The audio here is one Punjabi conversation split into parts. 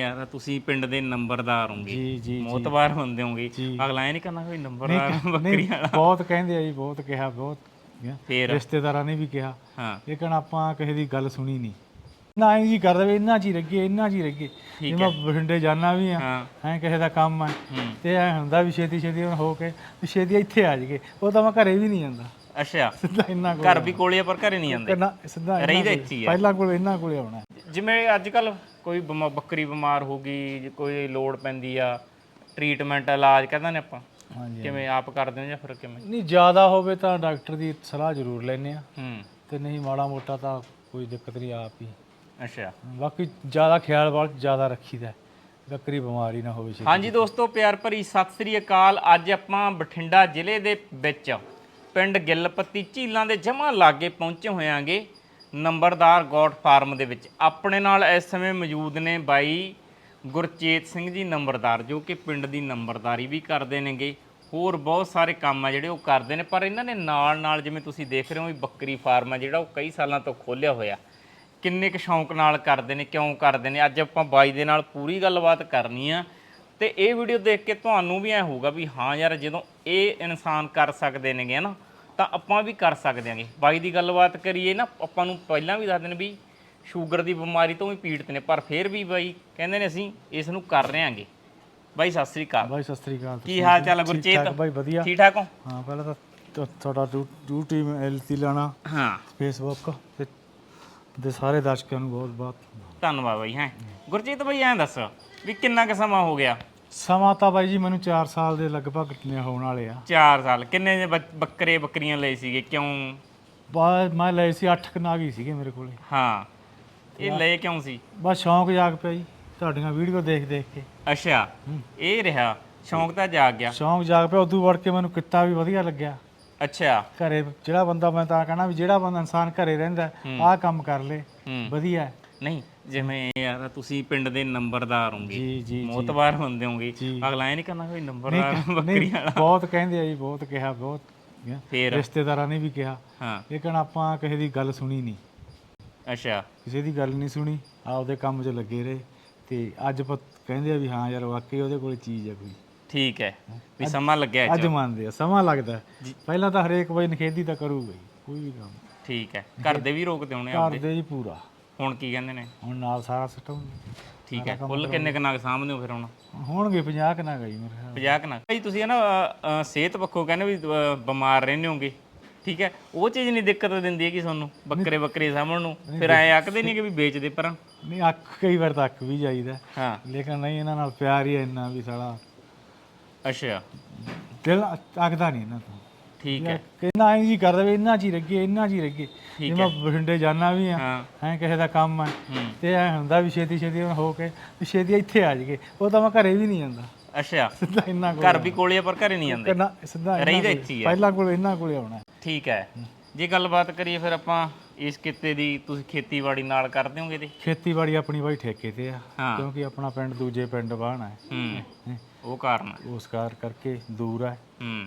ਯਾਰ ਤੁਸੀਂ ਪਿੰਡ ਦੇ ਨੰਬਰਦਾਰ ਹੋਗੇ ਜੀ ਜੀ ਜੀ। ਮੋਤਬਾਰ ਹੁੰਦੇ ਹੋਗੇ ਜੀ। ਅਗਲਾ ਇਹ ਨਹੀਂ ਕਰਨਾ ਕੋਈ ਨੰਬਰਦਾਰ ਬੱਕਰੀ ਨਹੀਂ ਵਾਲਾ। ਬਹੁਤ ਕਹਿੰਦੇ ਆ ਜੀ ਬਹੁਤ ਕਿਹਾ ਬਹੁਤ ਕਿਹਾ। ਫੇਰ? ਰਿਸ਼ਤੇਦਾਰਾਂ ਨੇ ਵੀ ਕਿਹਾ। ਹਾਂ। ਲੇਕਿਨ ਆਪਾਂ ਕਿਸੇ ਦੀ ਗੱਲ ਸੁਣੀ ਨਹੀਂ। ਨਾ ਇਹ ਜੀ ਕਰਦੇ ਵੀ ਇੰਨਾ ਚ ਹੀ ਲੱਗੇ ਇੰਨਾ ਚ ਹੀ ਲੱਗੇ ਠੀਕ ਜਿਵੇਂ ਬਠਿੰਡੇ ਜਾਣਾ ਵੀ ਆ ਹਾਂ। ਐ ਕਿਸੇ ਦਾ ਕੰਮ ਆ ਤੇ ਐ ਹੁੰਦਾ ਵੀ ਛੇਤੀ ਛੇਤੀ ਹੁਣ ਹੋ ਕੇ ਵੀ ਛੇਤੀ ਇੱਥੇ ਆ ਜਾਈਏ। ਉਹ ਤਾਂ ਮੈਂ ਘਰੇ ਵੀ ਨਹੀਂ ਜਾਂਦਾ। ਅੱਛਾ। ਸਿੱਧਾ ਇੰਨਾ ਕੋਲ ਘਰ ਵੀ ਕੋਲੇ ਆ ਪਰ ਘਰੇ ਨਹੀਂ ਜਾਂਦੇ ਕਰਨਾ ਸਿੱਧਾ ਇਹਨਾਂ ਰਹੀਦਾ ਕੋਲ- ਇੱਥੇ ਹੀ ਆ। ਪਹਿਲਾਂ ਕੋਲ ਇਹਨਾਂ ਕੋਲੇ ਆਉਣਾ। ਜਿਵੇਂ ਅੱਜ ਕੱਲ ਕੋਈ ਬਿਮਾ- ਬੱਕਰੀ ਬਿਮਾਰ ਹੋ ਗਈ ਜੇ ਕੋਈ ਲੋੜ ਪੈਂਦੀ ਆ ਟ੍ਰੀਟਮੈਂਟ ਇਲਾਜ ਕਹਿੰਦਾ ਨੇ ਆਪਾਂ? ਹਾਂਜੀ ਕਿਵੇਂ ਆਪ ਕਰਦੇ ਹੋ ਜਾਂ ਫਿਰ ਕਿਵੇਂ? ਨਹੀਂ ਜ਼ਿਆਦਾ ਹੋਵੇ ਤਾਂ ਡਾਕਟਰ ਦੀ ਸਲਾਹ ਜ਼ਰੂਰ ਲੈਨੇ ਆ ਹੂੰ। ਤੇ ਨਹੀਂ ਮਾੜਾ ਮੋਟਾ ਤਾਂ ਕੋਈ ਦਿੱਕਤ ਨਹੀਂ ਆਪ ਹੀ। ਅੱਛਾ। ਬਾਕੀ ਜ਼ਿਆਦਾ ਖਿਆਲ ਵਾਲ ਜ਼ਿਆਦਾ ਰੱਖੀਦਾ ਹੈ। ਬੱਕਰੀ ਬਿਮਾਰੀ ਨਾ ਹੋਵੇ ਛੇਤੀ। ਹਾਂਜੀ ਦੋਸਤੋ ਪਿਆਰ ਭਰੀ ਸਤਿ ਸ੍ਰੀ ਅਕਾਲ। ਅੱਜ ਆਪਾਂ ਬਠਿੰਡਾ ਜ਼ਿਲ੍ਹੇ ਦੇ ਵਿੱਚ ਪਿੰਡ ਗਿੱਲਪੱਤੀ ਝੀਲਾਂ ਦੇ ਜਮਾ ਲਾਗੇ ਪਹੁੰਚੇ ਹੋਇਆਂਗੇ। ਨੰਬਰਦਾਰ ਗੋਟ ਫਾਰਮ ਦੇ ਵਿੱਚ ਆਪਣੇ ਨਾਲ ਇਸ ਸਮੇਂ ਮੌਜੂਦ ਨੇ ਬਾਈ ਗੁਰਚੇਤ ਸਿੰਘ ਜੀ ਨੰਬਰਦਾਰ, ਜੋ ਕਿ ਪਿੰਡ ਦੀ ਨੰਬਰਦਾਰੀ ਵੀ ਕਰਦੇ ਨੇਗੇ। ਹੋਰ ਬਹੁਤ ਸਾਰੇ ਕੰਮ ਆ ਜਿਹੜੇ ਉਹ ਕਰਦੇ ਨੇ, ਪਰ ਇਹਨਾਂ ਨੇ ਨਾਲ ਨਾਲ ਜਿਵੇਂ ਤੁਸੀਂ ਦੇਖ ਰਹੇ ਹੋ ਵੀ ਬੱਕਰੀ ਫਾਰਮ ਆ ਜਿਹੜਾ ਉਹ ਕਈ ਸਾਲਾਂ ਤੋਂ ਖੋਲ੍ਹਿਆ ਹੋਇਆ। ਕਿੰਨੇ ਕੁ ਸ਼ੌਂਕ ਨਾਲ ਕਰਦੇ ਨੇ, ਕਿਉਂ ਕਰਦੇ ਨੇ? ਅੱਜ ਆਪਾਂ ਬਾਈ ਦੇ ਨਾਲ ਪੂਰੀ ਗੱਲਬਾਤ ਕਰਨੀ ਆ। ਤੇ ਇਹ ਵੀਡੀਓ ਦੇਖ ਕੇ ਤੁਹਾਨੂੰ ਵੀ ਐ ਹੋਊਗਾ ਵੀ ਹਾਂ ਯਾਰ ਜਦੋਂ ਇਹ ਇਨਸਾਨ ਕਰ ਸਕਦੇ ਨੇਗੇ ਨਾ ਤਾਂ ਆਪਾਂ ਵੀ ਕਰ ਸਕਦੇ ਆਂਗੇ। ਬਾਈ ਦੀ ਗੱਲਬਾਤ ਕਰੀਏ ਨਾ ਆਪਾਂ ਨੂੰ ਪਹਿਲਾਂ ਵੀ ਦੱਸਦੇ ਨੇ ਵੀ ਸ਼ੂਗਰ ਦੀ ਬਿਮਾਰੀ ਤੋਂ ਵੀ ਪੀੜਤ ਨੇ ਪਰ ਫਿਰ ਵੀ ਬਾਈ ਕਹਿੰਦੇ ਨੇ ਅਸੀਂ ਇਸ ਨੂੰ ਕਰ ਰਹੇ ਆਂਗੇ। ਬਾਈ ਸਤਿ ਸ੍ਰੀ ਅਕਾਲ। ਬਾਈ ਸਤਿ ਸ੍ਰੀ ਅਕਾਲ। ਕੀ ਹਾਲ ਚਾਲ ਹੈ ਗੁਰਚੇਤ ਬਾਈ ਵਧੀਆ। ਠੀਕ ਠਾਕ ਹੋ? ਹਾਂ ਪਹਿਲਾਂ ਤਾਂ ਤੁ- ਤੁਹਾਡਾ ਡਿਊਟੀ ਐਲਟੀ ਲਾਣਾ। ਹਾਂ। ਫੇਸਬੁੱਕ ਤੇ ਦੇ ਸਾਰੇ ਦਰਸ਼ਕਾਂ ਨੂੰ ਬਹੁਤ ਬਹੁਤ ਧੰਨਵਾਦ ਬਾਈ ਹੈ। ਗੁਰਜੀਤ ਬਾਈ ਐਂ ਦੱਸ ਵੀ ਕਿੰਨਾ ਕੁ ਸਮਾਂ ਹੋ ਗਿਆ? ਸਮਾਂ ਤਾਂ ਬਾਈ ਜੀ ਮੈਨੂੰ 4 ਸਾਲ ਦੇ ਲਗਭਗ ਨੇ ਹੋਣ ਵਾਲੇ ਆ। 4 ਸਾਲ। ਕਿੰਨੇ ਦੇ ਬੱਚ- ਬੱਕਰੇ ਬੱਕਰੀਆਂ ਲਏ ਸੀਗੇ? ਕਿਉਂ? ਬਾ ਮੈਂ ਲਏ ਸੀ 8 ਕਨਾਗ ਸੀਗੇ ਮੇਰੇ ਕੋਲੇ। ਹਾਂ। ਇਹ ਲਏ ਕਿਉਂ ਸੀ? ਬਸ ਸ਼ੌਂਕ ਜਾਗ ਪਿਆ ਜੀ ਤੁਹਾਡੀਆਂ ਵੀਡੀਓ ਦੇਖ ਦੇਖ ਕੇ। ਅੱਛਾ। ਇਹ ਰਿਹਾ। ਸ਼ੌਂਕ ਤਾਂ ਜਾਗ ਗਿਆ। ਸ਼ੌਂਕ ਜਾਗ ਪਿਆ ਉਦੋਂ ਵੜ ਕੇ ਮੈਨੂੰ ਕਿੱਤਾ ਵੀ ਵਧੀਆ ਲੱਗਿਆ। ਅੱਛਾ। ਘਰੇ ਜਿਹੜਾ ਬੰਦਾ ਮੈਂ ਤਾਂ ਕਹਣਾ ਵੀ ਜਿਹੜਾ ਬੰਦਾ ਇਨਸਾਨ ਘਰੇ ਰਹਿੰਦਾ ਆਹ ਕੰਮ ਕਰ ਲੇ ਹੂੰ। ਵਧੀਆ। ਹੈ। ਨਹੀਂ ਜਿਵੇਂ ਯਾਰ ਤੁਸੀਂ ਪਿੰਡ ਦੇ ਨੰਬਰਦਾਰ ਹੋਗੇ ਜੀ ਜੀ ਮੋਤਬਾਰ ਹੋਗੇ ਜੀ। ਅਗਲਾ ਇਹ ਨਹੀਂ ਕਰਨਾ ਕੋਈ ਨੰਬਰਦਾਰ ਬੱਕਰੀ ਵਾਲਾ। ਬਹੁਤ ਕਹਿੰਦੇ ਆ ਜੀ ਬਹੁਤ ਕਿਹਾ ਬਹੁਤ ਕਿਹਾ। ਫੇਰ? ਰਿਸ਼ਤੇਦਾਰਾਂ ਨੇ ਵੀ ਕਿਹਾ। ਹਾਂ। ਲੇਕਿਨ ਆਪਾਂ ਕਿਸੇ ਦੀ ਗੱਲ ਸੁਣੀ ਨਹੀਂ। ਅੱਛਾ। ਕਿਸੇ ਦੀ ਗੱਲ ਨਹੀਂ ਸੁਣੀ ਆਪਦੇ ਕੰਮ 'ਚ ਲੱਗੇ ਰਹੇ। ਤੇ ਅੱਜ ਪ- ਕਹਿੰਦੇ ਆ ਵੀ ਹਾਂ ਯਾਰ ਵਾਕਈ ਉਹਦੇ ਕੋਲ ਚੀਜ਼ ਹੈ ਕੋਈ। ਠੀਕ ਹੈ। ਵੀ ਸਮਾਂ ਲੱਗਿਆ ਅੱਜ ਚ ਮੰਨਦੇ ਆ ਸਮਾਂ ਲੱਗਦਾ। ਪਹਿਲਾਂ ਤਾਂ ਹਰੇਕ ਬਈ ਨਖੇਦੀ ਤਾਂ ਕਰੂਗਾ ਹੀ ਕੋਈ ਵੀ ਕੰਮ। ਠੀਕ ਹੈ। ਘਰ ਦੇ ਵੀ ਰੋਕਦੇ ਹੋਣੇ ਘਰ ਆਪਦੇ। ਦੇ ਜੀ ਪੂਰਾ। ਹੁਣ ਕੀ ਕਹਿੰਦੇ ਨੇ? ਹੁਣ ਨਾਲ ਸਾਰਾ ਸਿਸਟਮ ਠੀਕ ਹੈ ਕੁੱਲ ਕਿੰਨੇ ਕੁ ਨਗ ਸਾਂਭਦੇ ਹੋ ਫਿਰ ਹੁਣ? ਹੋਣਗੇ 50 ਕਨਾ ਗਈ ਮੇਰੇ ਖਿਆਲ 50 ਕੁ ਨਗ। ਭਾਈ ਤੁਸੀਂ ਹੈ ਨਾ ਅ, ਅ, ਸਿਹਤ ਪੱਖੋਂ ਕਹਿੰਦੇ ਵੀ ਅ, ਬਿਮਾਰ ਰਹਿੰਦੇ ਹੋਗੇ ਠੀਕ ਹੈ ਉਹ ਚੀਜ਼ ਨਹੀਂ ਦਿੱਕਤ ਦਿੰਦੀ ਹੈ ਕਿ ਤੁਹਾਨੂੰ ਬੱਕਰੇ ਬੱਕਰੇ ਸਾਂਭਣ ਨੂੰ। ਫਿਰ ਐ ਆਖਦੇ ਨਹੀਂ ਕਿ ਵੀ ਵੇਚ ਦੇ ਪਰਾਂ। ਨਹੀਂ ਅੱਖ ਕਈ ਵਾਰ ਤਾਂ ਅੱਖ ਵੀ ਜਾਈਦਾ ਹਾਂ। ਲੇਕਿਨ ਨਹੀਂ ਇਹਨਾਂ ਨਾਲ ਪਿਆਰ ਹੀ ਇੰਨਾ ਵੀ ਸਾਲਾ। ਅੱਛਾ। ਦਿਲ ਅੱਕਦਾ ਨਹੀਂ ਇਹਨਾਂ ਤੋਂ। ਠੀਕ ਹੈ। ਕਿੰਨਾ ਐਂ ਜੀ ਕਰਦੇ ਵੀ ਇੰਨਾ ਚ ਹੀ ਚ ਹੀ ਲੱਗੇ ਜਿਵੇਂ ਬਠਿੰਡੇ ਜਾਣਾ ਵੀ ਆ ਹਾਂ। ਕਿਸੇ ਦਾ ਕੰਮ ਆ ਹੂੰ। ਤੇ ਐ ਹੁੰਦਾ ਵੀ ਛੇਤੀ ਛੇਤੀ ਹੁਣ ਹੋ ਕੇ ਵੀ ਛੇਤੀ ਇੱਥੇ ਆ ਜਾਈਏ। ਉਹ ਤਾਂ ਮੈਂ ਘਰੇ ਵੀ ਨਹੀਂ ਜਾਂਦਾ। ਅੱਛਾ। ਸਿੱਧਾ ਇੰਨਾ ਕੋਲ ਘਰ ਵੀ ਕੋਲੇ ਆ ਪਰ ਘਰੇ ਨਹੀਂ ਜਾਂਦੇ? ਕਰਨਾ ਸਿੱਧਾ ਰਹੀਦਾ ਇੱਥੇ ਹੀ ਹੈ ਪਹਿਲਾਂ ਕੋਲ ਇਹਨਾਂ ਕੋਲੇ ਆਉਣਾ। ਠੀਕ ਹੈ। ਜੇ ਗੱਲਬਾਤ ਕਰੀਏ ਫਿਰ ਆਪਾਂ ਇਸ ਕਿੱਤੇ ਦੀ ਤੁਸੀਂ ਖੇਤੀਬਾੜੀ ਨਾਲ ਕਰਦੇ ਹੋਗੇ ਤੇ ਖੇਤੀਬਾੜੀ ਆਪਣੀ ਬਾਈ ਠੇਕੇ ਤੇ ਆ ਕਿਉਂਕਿ ਆਪਣਾ ਪਿੰਡ ਦੂਜੇ ਪਿੰਡ ਬਾਹਣਾ ਹੈ। ਹੂੰ। ਉਹ ਕਾਰਨ। ਉਸ ਕਾਰ ਕਰਕੇ ਦੂਰ ਹੈ ਹੂੰ।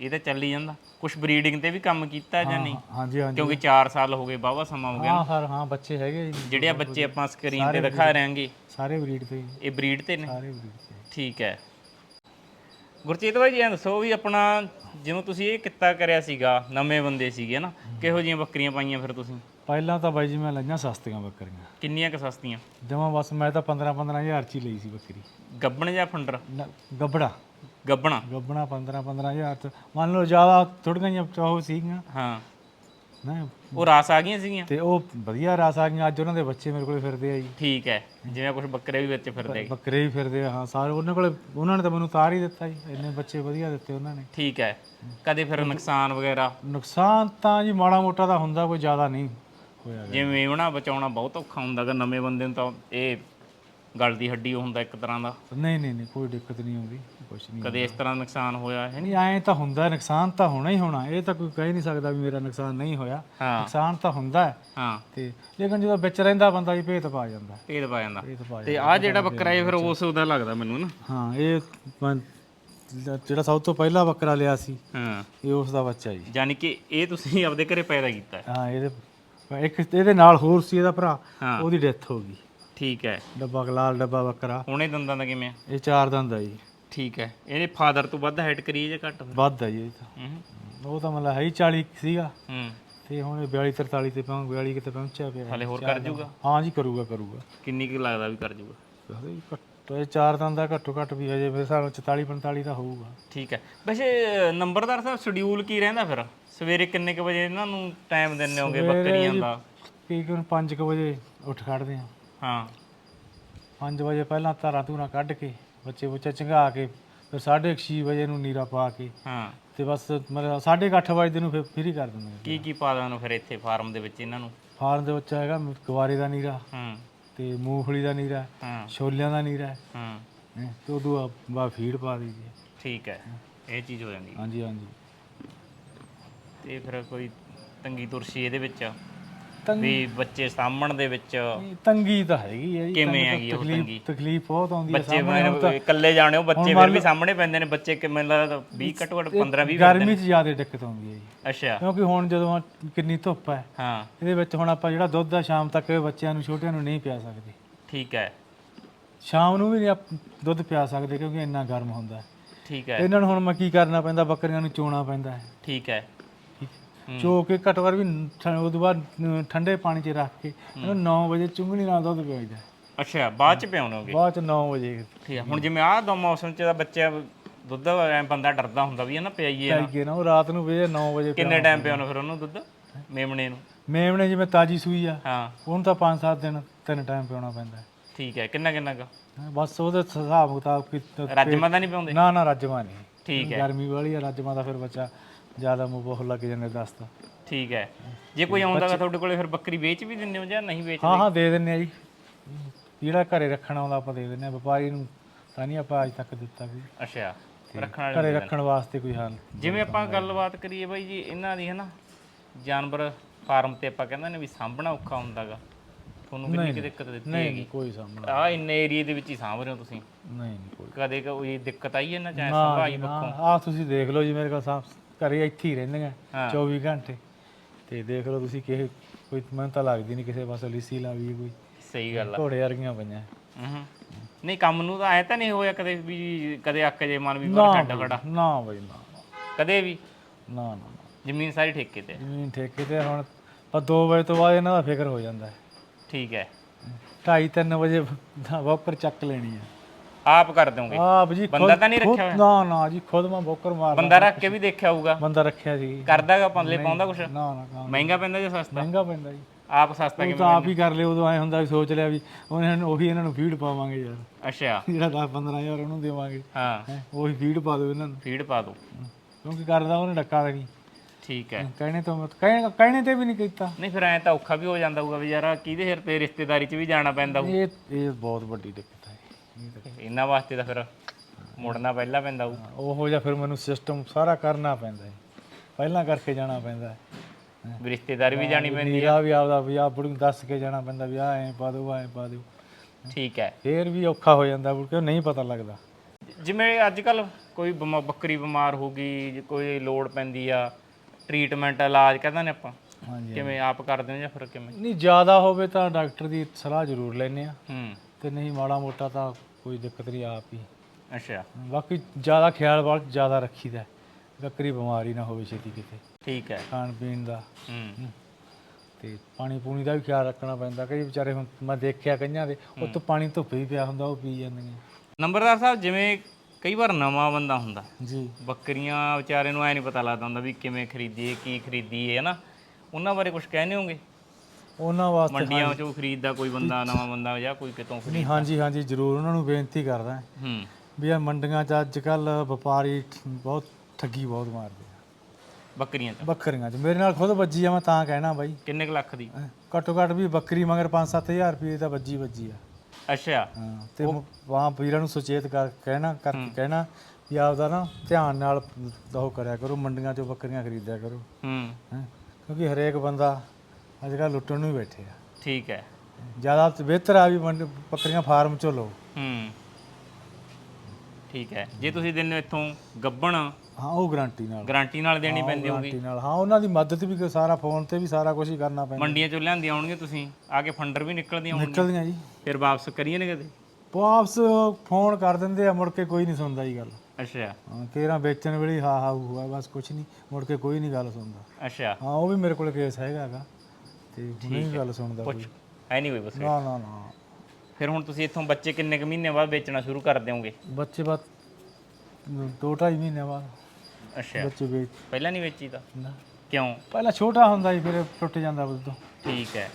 ਇਹ ਤਾਂ ਚੱਲੀ ਜਾਂਦਾ। ਕੁਝ ਬਰੀਡਿੰਗ ਤੇ ਵੀ ਕੰਮ ਕੀਤਾ ਜਾਂ ਨਹੀਂ? ਹਾਂਜੀ ਹਾਂਜੀ। ਕਿਉਂਕਿ 4 ਸਾਲ ਹੋ ਗਏ ਬਾਵਾ ਸਮਾਂ ਹੋ ਗਿਆ ਹਾਂ ਸਰ ਹਾਂ ਬੱਚੇ ਹੈਗੇ ਜੀ। ਜਿਹੜੇ ਆ ਬੱਚੇ ਆਪਾਂ ਸਕਰੀਨ ਤੇ ਦਿਖਾ ਰਹੇਾਂਗੇ ਸਾਰੇ ਬਰੀਡ ਤੇ ਹੀ, ਇਹ ਬਰੀਡ ਤੇ ਨੇ? ਸਾਰੇ ਬਰੀਡ ਤੇ। ਠੀਕ ਹੈ। ਗੁਰਚੀਤ ਭਾਈ ਜੀ ਐਂ ਦੱਸੋ ਵੀ ਆਪਣਾ ਜਿਵੇਂ ਤੁਸੀਂ ਇਹ ਕਿੱਤਾ ਕਰਿਆ ਸੀਗਾ ਨਵੇਂ ਬੰਦੇ ਸੀਗੇ ਨਾ ਕਿਹੋ ਜੀਆਂ ਬੱਕਰੀਆਂ ਪਾਈਆਂ ਫਿਰ ਤੁਸੀਂ? ਪਹਿਲਾਂ ਤਾਂ ਬਾਈ ਜੀ ਮੈਂ ਲਈਆਂ ਸਸਤੀਆਂ ਬੱਕਰੀਆਂ। ਕਿੰਨੀਆਂ ਕੁ ਸਸਤੀਆਂ? ਜਮਾ ਬਸ ਮੈਂ ਤਾਂ 15 15000 ਚ ਹੀ ਲਈ ਸੀ ਬੱਕਰੀ। ਗੱਬਣ ਜਾਂ ਫੰਡਰ? ਨਾ, ਗੱਬੜਾ। ਗੱਬਣਾ। ਗੱਬਣਾ 15 15000 ਚ। ਮੰਨ ਲਓ ਜ਼ਿਆਦਾ ਥੋੜੀਆਂ ਜਿਹੀਆਂ ਚਾਹੋ ਸੀਗੀਆਂ। ਹਾਂ। ਨਾ। ਉਹ ਰਾਸ ਆ ਗਈਆਂ ਸੀਗੀਆਂ? ਤੇ ਉਹ ਵਧੀਆ ਰਸ ਆ ਗਈਆਂ। ਅੱਜ ਉਹਨਾਂ ਦੇ ਬੱਚੇ ਮੇਰੇ ਕੋਲੇ ਫਿਰਦੇ ਆ ਜੀ। ਠੀਕ ਹੈ। ਜਿਵੇਂ ਕੁਝ ਬੱਕਰੇ ਵੀ ਵਿੱਚ ਫਿਰਦੇ ਹੈਗੇ। ਬੱਕਰੇ ਵੀ ਫਿਰਦੇ ਆ ਹਾਂ ਸਾਰੇ ਉਹਨਾਂ ਕੋਲੇ ਉਹਨਾਂ ਨੇ ਤਾਂ ਮੈਨੂੰ ਤਾਰ ਹੀ ਦਿੱਤਾ ਜੀ। ਇੰਨੇ ਬੱਚੇ ਵਧੀਆ ਦਿੱਤੇ ਉਹਨਾਂ ਨੇ। ਠੀਕ ਹੈ। ਕਦੇ ਫਿਰ ਨੁਕਸਾਨ ਵਗੈਰਾ? ਨੁਕਸਾਨ ਤਾਂ ਜੀ ਮਾੜਾ ਮੋਟਾ ਤਾਂ ਹੁੰਦਾ ਕੋਈ ਜ਼ਿਆਦਾ ਨਹੀਂ ਹੋਇਆ। ਜਿਵੇਂ ਮੇਵਣਾ ਬਚਾਉਣਾ ਬਹੁਤ ਔਖਾ ਹੁੰਦਾ। ਗਾ ਨਵੇਂ ਬੰਦੇ ਨੂੰ ਤਾਂ ਇਹ ਗਲ ਦੀ ਹੱਡੀ ਹੁੰਦਾ ਇੱਕ ਤਰ੍ਹਾਂ ਦਾ। ਨਹੀਂ ਨਹੀਂ ਨਹੀਂ ਕੋਈ ਦਿੱਕਤ ਨਹੀਂ ਆਉਂਦੀ ਕੁਛ ਨਹੀਂ ਕਦੇ ਇਸ ਤਰ੍ਹਾਂ ਨੁਕਸਾਨ ਹੋਇਆ ਹੈ ਨਹੀਂ ਐਂ ਤਾਂ ਹੁੰਦਾ ਨੁਕਸਾਨ ਤਾਂ ਹੋਣਾ ਹੀ ਹੋਣਾ। ਇਹ ਤਾਂ ਕੋਈ ਕਹਿ ਨਹੀਂ ਸਕਦਾ ਵੀ ਮੇਰਾ ਨੁਕਸਾਨ ਨਹੀਂ ਹੋਇਆ। ਹਾਂ। ਨੁਕਸਾਨ ਤਾਂ ਹੁੰਦਾ ਹੈ। ਹਾਂ। ਤੇ ਲੇਕਿਨ ਜਦੋਂ ਵਿੱਚ ਰਹਿੰਦਾ ਬੰਦਾ ਜੀ ਭੇਤ ਪਾ ਜਾਂਦਾ। ਭੇਦ ਪਾ ਜਾਂਦਾ। ਭੇਤ ਪਾ ਤੇ ਆ ਜਿਹੜਾ ਬੱਕਰਾ ਇਹ ਫਿਰ ਉਸ ਉਹਦਾ ਲੱਗਦਾ ਮੈਨੂੰ ਨਾ। ਹਾਂ ਇਹ ਜਿਹੜਾ ਸਭ ਤੋਂ ਪਹਿਲਾ ਬੱਕਰਾ ਲਿਆ ਸੀ ਹਾਂ। ਇਹ ਉਸ ਦਾ ਬੱਚਾ ਜੀ। ਯਾਨੀ ਕਿ ਇਹ ਤੁਸੀਂ ਆਪਦੇ ਘਰੇ ਪੈਦਾ ਕੀਤਾ ਹੈ। ਹਾਂ ਇਹਦੇ ਇੱਕ ਇਹਦੇ ਨਾਲ ਹੋਰ ਸੀ ਇਹਦਾ ਭਰਾ। ਹਾਂ। ਉਹਦੀ ਡੈਥ ਹੋ ਗਈ। ਠੀਕ ਹੈ। ਡੱਬਾ ਲਾਲ ਡੱਬਾ ਬੱਕਰਾ। ਹੁਣੇ ਦੰਦਾਂ ਦਾ ਕਿਵੇਂ ਆ? ਇਹ ਚਾਰ ਦੰਦ ਆ ਜੀ। ਠੀਕ ਹੈ। ਇਹਨੇ ਫਾਦਰ ਤੋਂ ਵੱਧ ਹਾਈਟ ਕਰੀ ਜਾਂ ਘੱਟ? ਵੱਧ ਆ ਜੀ ਇਹ ਤਾਂ। ਹੂੰ। ਉਹ ਤਾਂ ਮਤਲਬ ਹੈ ਹੀ 40 ਸੀਗਾ। ਹੂੰ। ਤੇ ਹੁਣ ਇਹ 42 43 ਤੇ ਪਹੁੰਚ 42 ਕਿਤੇ ਪਹੁੰਚਿਆ ਪਿਆ। ਹਲੇ ਹੋਰ ਕਰ ਜੂਗਾ? ਹਾਂ ਜੀ ਕਰੂਗਾ ਕਰੂਗਾ। ਕਿੰਨੀ ਕੁ ਲੱਗਦਾ ਵੀ ਕਰ ਜੂਗਾ? ਇਹ ਚਾਰ ਦੰਦ ਦਾ ਘੱਟੋ ਘੱਟ ਵੀ ਹਜੇ ਮੇਰੇ ਹਿਸਾਬ ਨਾਲ 44 45 ਦਾ ਹੋਊਗਾ। ਠੀਕ ਹੈ। ਵੈਸੇ ਨੰਬਰਦਾਰ ਸਾਹਿਬ ਸ਼ਡਿਊਲ ਕੀ ਰਹਿੰਦਾ ਫਿਰ? ਸਵੇਰੇ ਕਿੰਨੇ ਕੁ ਵਜੇ ਇਹਨਾਂ ਨੂੰ ਟਾਈਮ ਦਿੰਦੇ ਹੋਗੇ ਬੱਕਰੀਆਂ ਦਾ? ਕੀ ਕਿ 5 ਵਜੇ ਉੱਠ ਖੜਦੇ ਆ ਹਾਂ। 5 ਵਜੇ ਪਹਿਲਾਂ ਧਾਰਾਂ ਧੂਰਾਂ ਕੱਢ ਕੇ ਬੱਚੇ ਬੁੱਚੇ ਚੰਗਾ ਕੇ ਫਿਰ 6:30 ਵਜੇ ਨੂੰ ਨੀਰਾ ਪਾ ਕੇ ਹਾਂ। ਤੇ ਬਸ ਮਤਲਬ 8:30 ਵਜੇ ਨੂੰ ਫਿਰ ਫ੍ਰੀ ਕਰ ਦਿੰਦੇ ਆ ਕੀ ਕੀ ਪਾ ਦਾਂ ਫਿਰ ਇੱਥੇ ਫਾਰਮ ਦੇ ਵਿੱਚ ਇਹਨਾਂ ਨੂੰ? ਫਾਰਮ ਦੇ ਵਿੱਚ ਹੈਗਾ ਗਵਾਰੇ ਦਾ ਨੀਰਾ ਹੂੰ। ਤੇ ਮੂੰਗਫਲੀ ਦਾ ਨੀਰਾ ਹਾਂ। ਛੋਲਿਆਂ ਦਾ ਨੀਰਾ। ਹੂੰ। ਹੈਂ, ਤੇ ਉਦੋਂ ਬਾਅਦ ਫੀਡ ਪਾ ਦਈਦੀ ਹੈ। ਠੀਕ ਹੈ। ਇਹ ਚੀਜ਼ ਹੋ ਜਾਂਦੀ ਹੈ। ਹਾਂਜੀ ਹਾਂਜੀ। ਤੇ ਫਿਰ ਕੋਈ ਤੰਗੀ ਤੁਰਸ਼ੀ ਇਹਦੇ ਵਿੱਚ? ਵੀ ਬੱਚੇ ਸਾਹਮਣ ਦੇ ਵਿੱਚ ਤੰਗੀ ਤਾਂ ਹੈਗੀ ਹੈ ਜੀ ਕਿਵੇਂ ਹੈਗੀ ਉਹ ਤੰਗੀ? ਤਕਲੀਫ ਬਹੁਤ ਆਉਂਦੀ ਹੈ ਬੱਚੇ ਮੈਂ ਇਕੱਲੇ ਜਾਣੇ ਹੋ ਬੱਚੇ ਫਿਰ ਵੀ ਸਾਹਮਣੇ ਪੈਂਦੇ ਨੇ ਬੱਚੇ ਕਿ ਮੈਨੂੰ ਲੱਗਦਾ 20 ਘੱਟੋ ਘੱਟ 15 20 ਗਰਮੀ 'ਚ ਜ਼ਿਆਦਾ ਦਿੱਕਤ ਆਉਂਦੀ ਹੈ ਜੀ। ਅੱਛਾ। ਕਿਉਂਕਿ ਹੁਣ ਜਦੋਂ ਕਿੰਨੀ ਧੁੱਪ ਹੈ ਹਾਂ। ਇਹਦੇ ਵਿੱਚ ਹੁਣ ਆਪਾਂ ਜਿਹੜਾ ਦੁੱਧ ਆ ਸ਼ਾਮ ਤੱਕ ਬੱਚਿਆਂ ਨੂੰ ਛੋਟਿਆਂ ਨੂੰ ਨਹੀਂ ਪਿਆ ਸਕਦੇ। ਠੀਕ ਹੈ। ਸ਼ਾਮ ਨੂੰ ਵੀ ਨਹੀਂ ਦੁੱਧ ਪਿਆ ਸਕਦੇ ਕਿਉਂਕਿ ਇੰਨਾ ਗਰਮ ਹੁੰਦਾ ਹੈ। ਠੀਕ ਹੈ। ਇਹਨਾਂ ਨੂੰ ਹੁਣ ਮੈਂ ਕੀ ਕਰਨਾ ਪੈਂਦਾ ਬੱਕਰੀਆਂ ਨੂੰ ਚੋਣਾ ਪੈਂਦਾ ਹੈ। ਠੀਕ ਹੈ। ਚੋ ਕੇ ਘੱਟੋ ਘੱਟ ਵੀ ਠ- ਉਹ ਤੋਂ ਬਾਅਦ ਠੰਡੇ ਪਾਣੀ 'ਚ ਰੱਖ ਕੇ ਇਹਨੂੰ 9 ਵਜੇ ਚੁੰਗਣੀ ਨਾਲ ਦੁੱਧ ਪਿਆਈਦਾ। ਅੱਛਾ ਬਾਅਦ ਚ ਪਿਆਉਣੋਗੇ? ਬਾਅਦ ਚ 9 ਵਜੇ। ਠੀਕ ਹੈ ਹੁਣ ਜਿਵੇਂ ਆਹ ਦੋ ਮੌਸਮ ਚ ਤਾਂ ਬੱਚਾ ਦੁੱਧ ਐ ਬੰਦਾ ਡਰਦਾ ਹੁੰਦਾ ਵੀ ਇਹ ਨਾ ਪਿਆਈਏ ਨਾ। ਪਿਆਈਏ ਨਾ ਉਹ ਰਾਤ ਨੂੰ ਵੇ 9 ਵਜੇ ਕਿੰਨੇ ਟਾਈਮ ਪਿਆਉਣਾ ਫਿਰ ਉਹਨੂੰ ਦੁੱਧ? ਮੇਮਣੇ ਨੂੰ? ਮੇਮਣੇ ਜਿਵੇਂ ਤਾਜੀ ਸੂਈ ਆ ਹਾਂ। ਉਹਨੂੰ ਤਾਂ 5-7 ਦਿਨ ਤਿੰਨ ਟਾਈਮ ਪਿਆਉਣਾ ਪੈਂਦਾ। ਹੈ। ਠੀਕ ਹੈ ਕਿੰਨਾ ਕਿੰਨਾ ਗਾ ਬਸ ਉਹਦੇ ਹਿਸਾਬ ਮੁਤਾਬਕ ਹੀ- ਰਾਜਮਾ ਦਾ ਨਹੀਂ ਪਿਆਉਂਦੇ ਨਾ ਨਾ ਰਾਜਮਾ ਨਹੀਂ। ਠੀਕ ਹੈ। ਗਰਮੀ ਵਾਲੀ ਆ ਰਾਜਮਾ ਦਾ ਫਿਰ ਬੱਚਾ ਜ਼ਿਆਦਾ ਮੂੰਹ ਬਹੁਤ ਲੱਗ ਜਾਂਦੇ ਦੱਸਦਾ ਠੀਕ ਹੈ। ਜੇ ਕੋਈ ਆਉਂਦਾ ਗਾ ਤੁਹਾਡੇ ਕੋਲੇ ਫਿਰ ਬੱਕਰੀ ਵੇਚ ਵੀ ਦਿੰਦੇ ਹੋ ਜਾਂ ਨਹੀਂ ਵੇਚਦੇ ਹਾਂ ਹਾਂ ਦੇ ਦਿੰਨੇ ਆ ਜੀ। ਜਿਹੜਾ ਘਰੇ ਰੱਖਣ ਆਉਂਦਾ ਆਪਾਂ ਦੇ ਦਿੰਨੇ ਆ। ਵਪਾਰੀ ਨੂੰ ਤਾਂ ਨਹੀਂ ਆਪਾਂ ਅੱਜ ਤੱਕ ਦਿੱਤਾ ਵੀ ਅੱਛਾ ਰੱਖਣ ਵਾਲੇ ਘਰੇ ਰੱਖਣ ਵਾਸਤੇ ਕੋਈ ਹਾਲ ਜਿਵੇਂ ਆਪਾਂ ਗੱਲਬਾਤ ਕਰੀਏ ਬਾਈ ਜੀ ਇਹਨਾਂ ਦੀ ਹੈ ਨਾ ਜਾਨਵਰ ਫਾਰਮ ਤੇ ਆਪਾਂ ਕਹਿੰਦੇ ਨੇ ਵੀ ਸਾਂਭਣਾ ਔਖਾ ਹੁੰਦਾਗਾ ਤੁਹਾਨੂੰ ਕਿੰਨੀ ਕੁ ਦਿੱਕਤ ਦਿੱਤੀ ਹੈਗੀ? ਨਹੀਂ ਕੋਈ ਸਾਹਮਣਾ ਆ ਇੰਨੇ ਏਰੀਏ ਦੇ ਵਿੱਚ ਹੀ ਸਾਂਭ ਰਹੇ ਹੋ ਤੁਸੀਂ। ਨਹੀਂ ਨਹੀਂ ਕੋਈ। ਕਦੇ ਕੋਈ ਦਿੱਕਤ ਆਈ ਹੈ ਨਾ ਚਾਹੇ ਸੰਭਾਈ ਪੱਖੋਂ? ਆਹ ਤੁਸੀਂ ਦੇਖ ਲਓ ਜੀ ਮੇਰੇ ਕੋਲ ਸਾਫ਼ ਘਰੇ ਇੱਥੇ ਹੀ ਰਹਿੰਦੀਆਂ ਹਾਂ। 24 ਘੰਟੇ। ਤੇ ਦੇਖ ਲਓ ਤੁਸੀਂ ਕਿਸੇ ਕੋਈ ਮੈਨੂੰ ਤਾਂ ਲੱਗਦੀ ਨਹੀਂ ਕਿਸੇ ਪਾਸੇ ਲਿੱਸੀ ਲਾਵੀ ਕੋਈ ਸਹੀ ਗੱਲ ਆ। ਘੋੜੇ ਵਰਗੀਆਂ ਪਈਆਂ। ਹੂੰ ਨਹੀਂ ਕੰਮ ਨੂੰ ਤਾਂ ਐ ਤਾਂ ਨਹੀਂ ਹੋਇਆ ਕਦੇ ਵੀ ਕਦੇ ਅੱਕ ਜੇ ਮਨ ਵੀ ਨਾ ਛੱਡ ਖੜਾ? ਨਾ ਬਈ ਨਾ ਕਦੇ ਵੀ? ਨਾ ਨਾ। ਜ਼ਮੀਨ ਸਾਰੀ ਠੇਕੇ ਤੇ? ਜ਼ਮੀਨ ਠੇਕੇ ਤੇ ਹੁਣ ਪਰ 2 ਵਜੇ ਤੋਂ ਬਾਅਦ ਇਹਨਾਂ ਦਾ ਫਿਕਰ ਹੋ ਜਾਂਦਾ ਹੈ। ਠੀਕ ਹੈ। 2:30 3 ਵਜੇ ਵੋਕਰ ਚੱਕ ਲੈਣੀ ਹੈ। ਆਪ ਕਰ ਦੋਗੇ ਆਪ ਜੀ ਬੰਦਾ ਖੁਦ- ਤਾਂ ਨਹੀਂ ਖੁਦ- ਰੱਖਿਆ ਹੋਇਆ? ਨਾ ਨਾ ਜੀ ਖੁਦ ਮੈਂ ਵੋਕਰ ਮਾਰਦਾ। ਬੰਦਾ ਰੱਖ ਕੇ ਵੀ ਦੇਖਿਆ ਹੋਊਗਾ। ਬੰਦਾ ਰੱਖਿਆ ਸੀ ਕਰਦਾਗਾ ਪੰਲੇ ਪਾਉਂਦਾ ਕੁਛ? ਨਾ ਨਾ ਮਹਿੰਗਾ ਪੈਂਦਾ ਜਾਂ ਸਸਤਾ? ਮਹਿੰਗਾ ਪੈਂਦਾ ਜੀ। ਆਪ ਸਸਤਾ ਉਹ ਕਿਵੇਂ ਤਾਂ ਆਪ ਹੀ ਕਰ ਲਿਆ ਉਦੋਂ ਐ ਹੁੰਦਾ ਵੀ ਸੋਚ ਲਿਆ ਵੀ ਉਹਨਾਂ ਨੂੰ ਉਹੀ ਇਹਨਾਂ ਨੂੰ ਫੀਡ ਪਾਵਾਂਗੇ ਯਾਰ। ਅੱਛਾ। ਜਿਹੜਾ 10 15000 ਉਹਨੂੰ ਦੇਵਾਂਗੇ। ਹਾਂ। ਹੈਂ, ਉਹੀ ਫੀਡ ਪਾ ਦਿਓ ਇਹਨਾਂ ਨੂੰ। ਫੀਡ ਪਾ ਦੋ ਕਿਉਂਕਿ ਕਰਦਾ ਉਹਨੇ ਡੱਕਾ ਤਾਂ ਨਹੀਂ। ਠੀਕ ਹੈ। ਕਹਿਣੇ ਤੋਂ ਮਤ ਕਹਿਣੇ ਕਹਿਣੇ ਤੇ ਵੀ ਨਹੀਂ ਕੀਤਾ। ਨਹੀਂ ਫਿਰ ਐ ਤਾਂ ਔਖਾ ਵੀ ਹੋ ਜਾਂਦਾ ਹੋਊਗਾ ਵੀ ਯਾਰ ਆਹ ਕਿਹਦੇ ਸਿਰ ਤੇ ਰਿਸ਼ਤੇਦਾਰੀ 'ਚ ਵੀ ਜਾਣਾ ਪੈਂਦਾ ਹੋਊ। ਇਹ ਇਹ ਬਹੁਤ ਵੱਡੀ ਦਿੱਕਤ ਇਹਨਾਂ ਵਾਸਤੇ ਤਾਂ ਫਿਰ ਮੁੜਨਾ ਪਹਿਲਾਂ ਪੈਂਦਾ ਹੋਊ। ਉਹੋ ਜਿਹਾ ਫਿਰ ਮੈਨੂੰ ਸਿਸਟਮ ਸਾਰਾ ਕਰਨਾ ਪੈਂਦਾ ਹੈ। ਪਹਿਲਾਂ ਕਰਕੇ ਜਾਣਾ ਪੈਂਦਾ ਹੈ। ਵੀ ਰਿਸ਼ਤੇਦਾਰੀ ਵੀ ਜਾਣੀ ਪੈਂਦੀ ਨੀਰਾ ਵੀ ਆਪਦਾ ਵੀ ਆ ਬੁੜੀ ਨੂੰ ਦੱਸ ਕੇ ਜਾਣਾ ਪੈਂਦਾ ਵੀ ਆ ਐਂ ਪਾ ਦਿਓ ਐਂ ਪਾ ਦਿਓ। ਠੀਕ ਹੈ। ਫੇਰ ਵੀ ਔਖਾ ਹੋ ਜਾਂਦਾ ਕਿਉਂਕਿ ਨਹੀਂ ਪਤਾ ਲੱਗਦਾ। ਜਿਵੇਂ ਅੱਜ ਕੱਲ ਕੋਈ ਬਿਮਾ- ਬੱਕਰੀ ਬਿਮਾਰ ਹੋ ਗਈ ਜੇ ਕੋਈ ਲੋੜ ਪੈਂਦੀ ਆ ਟ੍ਰੀਟਮੈਂਟ ਇਲਾਜ ਕਹਿੰਦਾ ਨੇ ਆਪਾਂ। ਹਾਂਜੀ ਕਿਵੇਂ ਆਪ ਕਰਦੇ ਹੋ ਜਾਂ ਫਿਰ ਕਿਵੇਂ? ਨਹੀਂ ਜ਼ਿਆਦਾ ਹੋਵੇ ਤਾਂ ਡਾਕਟਰ ਦੀ ਸਲਾਹ ਜ਼ਰੂਰ ਲੈਨੇ ਆ ਹੂੰ। ਤੇ ਨਹੀਂ ਮਾੜਾ ਮੋਟਾ ਤਾਂ ਕੋਈ ਦਿੱਕਤ ਨਹੀਂ ਆਪ ਹੀ। ਅੱਛਾ। ਬਾਕੀ ਜ਼ਿਆਦਾ ਖਿਆਲ ਵਾਲ ਜ਼ਿਆਦਾ ਰੱਖੀਦਾ ਹੈ। ਬੱਕਰੀ ਬਿਮਾਰੀ ਨਾ ਹੋਵੇ ਛੇਤੀ ਕਿਤੇ। ਠੀਕ ਹੈ। ਖਾਣ ਪੀਣ ਦਾ। ਹੂੰ। ਤੇ ਪਾਣੀ ਪੂਣੀ ਦਾ ਵੀ ਖਿਆਲ ਰੱਖਣਾ ਪੈਂਦਾ। ਕਈ ਵਿਚਾਰੇ ਹੁਣ ਮੈਂ ਦੇਖਿਆ ਕਈਆਂ ਦੇ ਉੱਤੋਂ ਪਾਣੀ ਧੁੱਪੇ ਹੀ ਪਿਆ ਹੁੰਦਾ ਉਹ ਪੀ ਜਾਂਦੀਆਂ। ਨੰਬਰਦਾਰ ਸਾਹਿਬ ਜਿਵੇਂ ਕਈ ਵਾਰ ਨਵਾਂ ਬੰਦਾ ਹੁੰਦਾ ਜੀ। ਬੱਕਰੀਆਂ ਵਿਚਾਰੇ ਨੂੰ ਐ ਨਹੀਂ ਪਤਾ ਲੱਗਦਾ ਹੁੰਦਾ ਵੀ ਕਿਵੇਂ ਖਰੀਦੀਏ ਕੀ ਖਰੀਦੀਏ ਹਨਾ? ਉਹਨਾਂ ਬਾਰੇ ਕੁਝ ਕਹਿੰਦੇ ਹੋਗੇ ਉਹਨਾਂ ਵਾਸਤੇ ਮੰਡੀਆਂ ਚੋਂ ਖਰੀਦਦਾ ਕੋਈ ਬੰਦਾ ਨਵਾਂ ਬੰਦਾ ਜਾਂ ਕੋਈ ਕਿਤੋਂ ਖਰੀਦ ਨਹੀਂ ਹਾਂਜੀ ਹਾਂਜੀ ਜ਼ਰੂਰ ਉਹਨਾਂ ਨੂੰ ਬੇਨਤੀ ਕਰਦਾ। ਹੂੰ। ਵੀ ਇਹ ਮੰਡੀਆਂ 'ਚ ਅੱਜ ਕੱਲ ਵਪਾਰੀ ਬਹੁਤ ਠੱਗੀ ਬਹੁਤ ਮਾਰਦੇ ਆ। ਬੱਕਰੀਆਂ ਚ? ਬੱਕਰੀਆਂ 'ਚ। ਮੇਰੇ ਨਾਲ ਖੁਦ ਵੱਜੀ ਆ ਮੈਂ ਤਾਂ ਕਹਿਣਾ ਬਾਈ। ਕਿੰਨੇ ਕੁ ਲੱਖ ਦੀ? ਹੈਂ, ਘੱਟੋ ਘੱਟ ਵੀ ਬੱਕਰੀ ਮਗਰ 5-7000 ਰੁਪਏ ਤਾਂ ਵੱਜੀ ਵੱਜੀ ਆ। ਅੱਛਾ। ਹਾਂ ਤੇ ਵਾਂ ਵੀਰਾਂ ਨੂੰ ਸੁਚੇਤ ਕਰ ਕਹਿਣਾ ਕਰਕੇ ਕਹਿਣਾ ਵੀ ਆਪਦਾ ਨਾ ਧਿਆਨ ਨਾਲ ਉਹ ਕਰਿਆ ਕਰੋ ਮੰਡੀਆਂ 'ਚੋਂ ਬੱਕਰੀਆਂ ਖਰੀਦਿਆ ਕਰੋ। ਹੂੰ। ਹੈਂ ਕਿਉਂਕਿ ਹਰੇਕ ਬੰਦਾ ਅੱਜ ਕੱਲ੍ਹ ਲੁੱਟਣ ਨੂੰ ਹੀ ਬੈਠੇ ਆ। ਠੀਕ ਹੈ। ਜ਼ਿਆਦਾ ਬਿਹਤਰ ਆ ਵੀ ਮੰਡੀ ਬੱਕਰੀਆਂ ਫਾਰਮ 'ਚੋਂ ਲਓ। ਹੂੰ। ਠੀਕ ਹੈ। ਜੇ ਤੁਸੀਂ ਦਿਨ ਇੱਥੋਂ ਗੱਬਣ ਹਾਂ ਉਹ ਗਾਰੰਟੀ ਨਾਲ। ਗਾਰੰਟੀ ਨਾਲ ਦੇਣੀ ਪੈਂਦੀ ਹੋਊਗੀ। ਗਾਰੰਟੀ ਨਾਲ। ਹਾਂ ਉਹਨਾਂ ਦੀ ਮਦਦ ਵੀ ਕ- ਸਾਰਾ ਫੋਨ ਤੇ ਵੀ ਸਾਰਾ ਕੁਝ ਹੀ ਕਰਨਾ ਪੈਂਦਾ। ਮੰਡੀਆਂ ਚੋਂ ਲਿਆਂਦੀਆਂ ਆਉਣਗੀਆਂ ਤੁਸੀਂ ਆ ਕੇ ਫੰਡਰ ਵੀ ਨਿਕਲਦੀਆਂ ਹੋਣਗੀਆਂ। ਨਿਕਲਦੀਆਂ ਜੀ। ਫਿਰ ਵਾਪਸ ਕਰੀਏ ਨੇ ਕਦੇ? ਵਾਪਸ ਫੋਨ ਕਰ ਦਿੰਦੇ ਆ ਮੁੜ ਕੇ ਕੋਈ ਨਹੀਂ ਸੁਣਦਾ ਜੀ ਗੱਲ। ਅੱਛਾ। ਹਾਂ ਕੇਰਾਂ ਵੇਚਣ ਵੇਲੇ ਹਾਂ ਹਾਂ ਹੋਇਆ ਬਸ ਕੁਝ ਨਹੀਂ ਮੁੜ ਕੇ ਕੋਈ ਨਹੀਂ ਗੱਲ ਸੁਣਦਾ। ਅੱਛਾ। ਹਾਂ ਉਹ ਵੀ ਮੇਰੇ ਕੋਲ ਕੇਸ ਹੈਗਾਗਾ ਤੇ ਨਹੀਂ ਗੱਲ ਸੁਣਦਾ ਕੋਈ ਪੁੱਛ। ਹੈ ਨਹੀਂ ਕੋਈ ਬਸ। ਨਾ ਨਾ ਨਾ। ਫਿਰ ਹੁਣ ਤੁਸੀਂ ਇੱਥੋਂ ਬੱਚੇ ਕਿੰਨੇ ਕੁ ਮਹੀਨੇ ਬਾਅਦ ਵੇਚਣਾ ਸ਼ੁਰੂ ਕਰ ਦਿਓਗੇ? ਬੱਚੇ ਬਾਅਦ ਦੋ ਢਾਈ ਮਹੀਨੇ ਬਾਅਦ। ਅੱਛਾ। ਬੱਚੇ ਵੇਚ ਪਹਿਲਾਂ ਨਹੀਂ ਵੇਚੀ ਤਾਂ? ਨਾ। ਕਿਉਂ? ਪਹਿਲਾਂ ਛੋਟਾ ਹੁੰਦਾ ਸੀ ਫਿਰ ਟੁੱਟ ਜਾਂਦਾ ਉਦੋਂ। ਠੀਕ ਹੈ।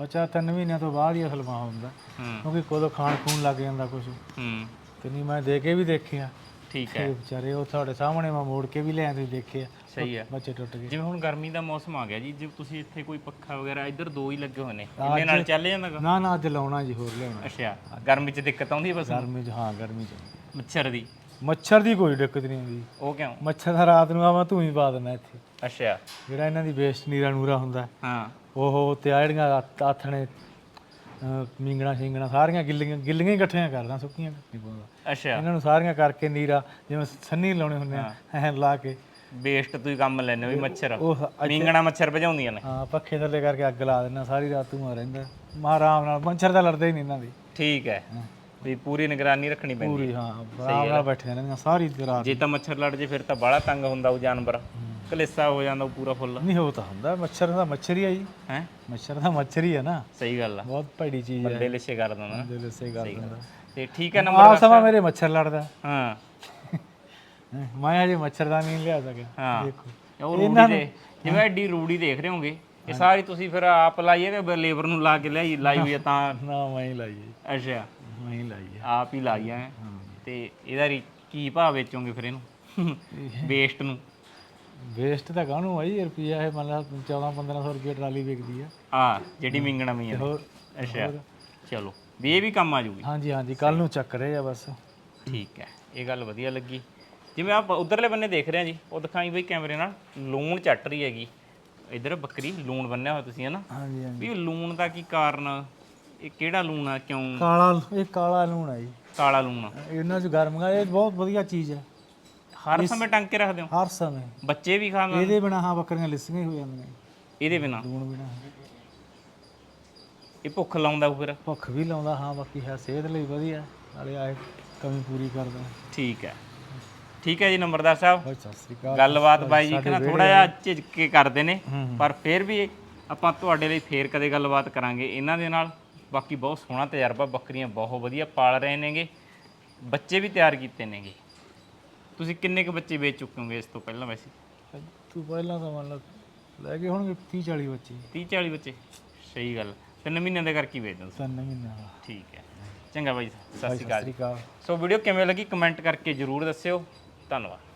ਬੱਚਾ ਤਿੰਨ ਮਹੀਨਿਆਂ ਤੋਂ ਬਾਅਦ ਹੀ ਅਸਲ ਮਾਂ ਹੁੰਦਾ। ਹੂੰ। ਕਿਉਂਕਿ ਕੋਦੋਂ ਖਾਣ ਖੂਣ ਲੱਗ ਜਾਂਦਾ ਕੁਝ ਹੂੰ। ਤੇ ਨਹੀਂ ਮੈਂ ਦੇ ਕੇ ਵੀ ਦੇਖਿਆ। ਠੀਕ ਤੇ ਹੈ ਵਿਚਾਰੇ ਉਹ ਤੁਹਾਡੇ ਸਾਹਮਣੇ ਮੈਂ ਮੋੜ ਕੇ ਵੀ ਲਿਆ ਤੁਸੀਂ ਦੇਖਿਆ ਸਹੀ ਹੈ ਬੱਚੇ ਟੁੱਟ ਗਏ। ਜਿਵੇਂ ਹੁਣ ਗਰਮੀ ਦਾ ਮੌਸਮ ਆ ਗਿਆ ਜੀ ਜੇ ਤੁਸੀਂ ਇੱਥੇ ਕੋਈ ਪੱਖਾ ਵਗੈਰਾ ਇੱਧਰ ਦੋ ਹੀ ਲੱਗੇ ਹੋਏ ਨੇ ਇਹਦੇ ਨਾਲ ਚੱਲ ਜਾਂਦਾਗਾ ਨਾ ਨਾ ਅੱਜ ਲਾਉਣਾ ਜੀ ਹੋਰ ਲਿਆਉਣਾ। ਅੱਛਾ ਗਰਮੀ 'ਚ ਦਿੱਕਤ ਆਉਂਦੀ ਹੈ ਬਸ ਗਰਮੀ ਚ ਹਾਂ ਗਰਮੀ ਚ। ਮੱਛਰ ਦੀ? ਮੱਛਰ ਦੀ ਕੋਈ ਦਿੱਕਤ ਨਹੀਂ ਆਉਂਦੀ ਉਹ ਕਿਉਂ? ਮੱਛਰ ਦਾ ਰਾਤ ਨੂੰ ਆਵਾਂ ਤੂੰ ਹੀ ਪਾ ਦਿੰਦਾ ਇੱਥੇ। ਅੱਛਾ। ਜਿਹੜਾ ਇਹਨਾਂ ਦੀ ਵੇਸਟ ਨੀਰਾ ਨੂਰਾ ਹੁੰਦਾ। ਹਾਂ। ਉਹ ਤੇ ਆ ਜਿਹੜੀਆਂ ਆਥ- ਆਥਣੇ ਮੀਂਗਣਾ ਸ਼ਿੰਗਣਾ ਸਾਰੀਆਂ ਗਿੱਲੀਆਂ ਗਿੱਲੀਆਂ ਹੀ ਇਕੱਠੀਆਂ ਕਰਦਾ ਸੁੱਕੀਆਂ। ਨਹੀਂ ਪਾਉਂਦਾ ਅੱਛਾ। ਇਹਨਾਂ ਨੂੰ ਸਾਰੀਆਂ ਕਰਕੇ ਨੀਰਾ ਜਿਵੇਂ ਸੰਨੀ ਲਾਉਣੇ ਹੁੰਦੇ ਆ ਐਂ ਲਾ ਕੇ। ਵੇਸਟ ਤੁਸੀਂ ਕੰਮ ਲੈਣੇ ਵੀ ਮੱਛਰ। ਉਹ ਮੀਂਗਣਾ ਮੱਛਰ ਭਜਾਉਂਦੀਆਂ ਨੇ। ਹਾਂ ਪੱਖੇ ਥੱਲੇ ਕਰਕੇ ਅੱਗ ਲਾ ਦੇਣਾ ਸਾਰੀ ਰਾਤ ਧੂਆਂ ਰਹਿੰਦਾ। ਮਾ ਆਰਾਮ ਨਾਲ ਮੱਛਰ ਤਾਂ ਲੜਦੇ ਹੀ ਨਹੀਂ ਇਹਨਾਂ ਦੀ। ਠੀਕ ਹੈ। ਵੀ ਪੂਰੀ ਨਿਗਰਾਨੀ ਰੱਖਣੀ ਪੈਂਦੀ ਪੂਰੀ ਹਾਂ। ਆਰਾਮ ਨਾਲ ਬੈਠੇ ਰਹਿੰਦੀਆਂ ਸਾਰੀ ਰਾਤ। ਜੇ ਤਾਂ ਮੱਛਰ ਲੜ ਜੇ ਫਿਰ ਤਾਂ ਬਾਹਲਾ ਤੰਗ ਹੁੰਦਾ ਉਹ ਜਾਨਵਰ। ਕਲੇਸਾ ਹੋ ਜਾਂਦਾ ਉਹ ਪੂਰਾ ਫੁੱਲ। ਨਹੀਂ ਹੋ ਤਾਂ ਹੁੰਦਾ ਮੱਛਰ ਦਾ ਮੱਛਰ ਹੀ ਆ ਜੀ। ਹੈ? ਮੱਛਰ ਦਾ ਮੱਛਰ ਹੀ ਆ ਨਾ। ਸਹੀ ਗੱਲ ਆ। ਬਹੁਤ ਭੈੜੀ ਚੀਜ਼ ਹੈ। ਬੰਦੇ ਲਿਸ਼ੇ ਕਰ ਦਿੰਦਾ ਦਿਲ ਇਸੇ ਗੱਲ ਦਾ। ਤੇ ਠੀਕ ਹੈ ਨੰਬਰ ਆਹ ਸਮਾਂ ਮੇਰੇ ਮੱਛਰ ਲੜਦਾ। ਹੈਂ, ਮੈਂ ਹਜੇ ਮੱਛਰਦਾਨੀ ਨਹੀਂ ਲਿਆ ਸਕਿਆ ਹਾਂ। ਦੇਖੋ। ਉਹ ਰੂੜੀ ਦੇ ਜਿਵੇਂ ਐਡੀ ਰੂੜੀ ਦੇਖ ਰਹੇ ਹੋਗੇ ਇਹ ਸਾਰੀ ਤੁਸੀਂ ਫਿਰ ਆਪ ਲਾਈਏ ਕਿ ਲੇਬਰ ਨੂੰ ਲਾ ਕੇ ਲਿਆਈ ਲਾਈ ਹੋਈ ਹੈ ਤਾਂ? ਨਾ ਮੈਂ ਹੀ ਲਾਈ ਹੈ ਅੱਛਾ। ਮੈਂ ਹੀ ਲਾਈ ਹੈ। ਆਪ ਹੀ ਲਾਈ ਹੈ। ਤੇ ਇਹਦਾ ਰੀ- ਕੀ ਭਾਅ ਵੇਚੋਗੇ ਫਿਰ ਇਹਨੂੰ? ਵੇਸਟ ਨੂੰ? ਵੇਸਟ ਤਾਂ ਕਾਹਨੂੰ ਆਈ ਰੁਪਿਆ ਇਹ ਮਤਲਬ 14 1500 ਰੁਪਏ ਟਰਾਲੀ ਵਿਕਦੀ ਆ। ਆ ਜਿਹੜੀ ਮਿੰਗਣਾ ਹੋਰ? ਅੱਛਾ। ਚਲੋ। ਵੀ ਇਹ ਵੀ ਕੰਮ ਆ ਜੂਗੀ। ਹਾਂਜੀ ਹਾਂਜੀ। ਕੱਲ ਨੂੰ ਚੱਕ ਰਹੇ ਆ ਬਸ। ਠੀਕ ਹੈ। ਇਹ ਗੱਲ ਵਧੀਆ ਲੱਗੀ। ਜਿਵੇਂ ਆਪ ਉਧਰਲੇ ਬੰਨੇ ਦੇਖ ਰਹੇ ਆ ਜੀ ਉਹ ਦਿਖਾਈ ਬਈ ਕੈਮਰੇ ਨਾਲ ਲੂਣ ਚੱਟ ਰਹੀ ਹੈਗੀ। ਇਧਰ ਬੱਕਰੀ ਲੂਣ ਬੰਨਿਆ ਹੋਇਆ ਤੁਸੀਂ ਹਨਾ? ਹਾਂਜੀ ਹਾਂਜੀ। ਵੀ ਲੂਣ ਦਾ ਕੀ ਕਾਰਨ ਇਹ ਕਿਹੜਾ ਲੂਣ ਆ ਕਿਉਂ? ਕਾਲਾ ਇਹ ਕਾਲਾ ਲੂਣ ਆ ਜੀ। ਕਾਲਾ ਲੂਣ ਆ? ਇਹਨਾਂ ਚ ਗਰਮੀਆਂ ਇਹ ਬਹੁਤ ਵਧੀਆ ਚੀਜ਼ ਹੈ ਹਰ ਸਮੇਂ ਟੰਗ ਕੇ ਰੱਖਦੇ ਹੋ? ਹਰ ਸਮੇਂ। ਬੱਚੇ ਵੀ ਖਾਂਦੇ ਇਹਦੇ ਬਿਨਾ ਹਾਂ ਬੱਕਰੀਆਂ ਲਿਸੀਆਂ ਹੀ ਹੋ ਜਾਂਦੀਆਂ। ਇਹਦੇ ਬਿਨਾ? ਲੂਣ ਬਿਨਾ। ਇਹ ਭੁੱਖ ਲਾਉਂਦਾ ਉਹ ਫਿਰ? ਭੁੱਖ ਵੀ ਲਾਉਂਦਾ ਹਾਂ ਬਾਕੀ ਹੈ ਸਿਹਤ ਲਈ ਵਧੀਆ। ਨਾਲੇ ਆਏ ਕਮੀ ਪੂਰੀ ਕਰਦਾ। ਠੀਕ ਹੈ। ਠੀਕ ਹੈ ਜੀ ਨੰਬਰਦਾਰ ਸਾਹਿਬ। ਸਤਿ ਸ੍ਰੀ ਅਕਾਲ। ਗੱਲਬਾਤ ਬਾਈ ਜੀ ਕਹਿੰਦਾ ਥੋੜਾ ਜਿਹਾ ਝਿਜਕ ਕੇ ਕਰਦੇ ਨੇ। ਪਰ ਫਿਰ ਵੀ ਆਪਾਂ ਤੁਹਾਡੇ ਲਈ ਫੇਰ ਕਦੇ ਗੱਲਬਾਤ ਕਰਾਂਗੇ। ਇਹਨਾਂ ਦੇ ਨਾਲ ਬਾਕੀ ਬਹੁਤ ਸੋਹਣਾ ਤਜਰਬਾ ਬੱਕਰੀਆਂ ਬਹੁਤ ਵਧੀਆ ਪਾਲ ਰਹੇ ਨੇਗੇ ਬੱਚੇ ਵੀ ਤਿਆਰ ਕੀਤੇ ਨੇਗੇ। ਤੁਸੀਂ ਕਿੰਨੇ ਕੁ ਬੱਚੇ ਵੇਚ ਚੁੱਕੇ ਹੋਗੇ ਇਸ ਤੋਂ ਪਹਿਲਾਂ ਵੈਸੇ? ਤੂੰ ਪਹਿਲਾਂ ਤਾਂ ਮੰਨ ਲਾ ਲੈ ਕੇ ਹੋਣਗੇ 30 40 ਬੱਚੇ। 30 40 ਬੱਚੇ? ਸਹੀ ਗੱਲ। ਤਿੰਨ ਮਹੀਨਿਆਂ ਦੇ ਕਰਕੇ ਵੇਚ ਦਿੰਦੇ ਤਿੰਨ ਮਹੀਨਿਆਂ ਦਾ ਠੀਕ ਹੈ। ਚੰਗਾ ਬਾਈ ਸਤਿ ਸ੍ਰੀ ਅਕਾਲ। ਸੋ ਵੀਡੀਓ ਕਿਵੇਂ ਲੱਗੀ ਕਮੈਂਟ ਕਰਕੇ ਜਰੂਰ ਦੱਸਿਓ। ਧੰਨਵਾਦ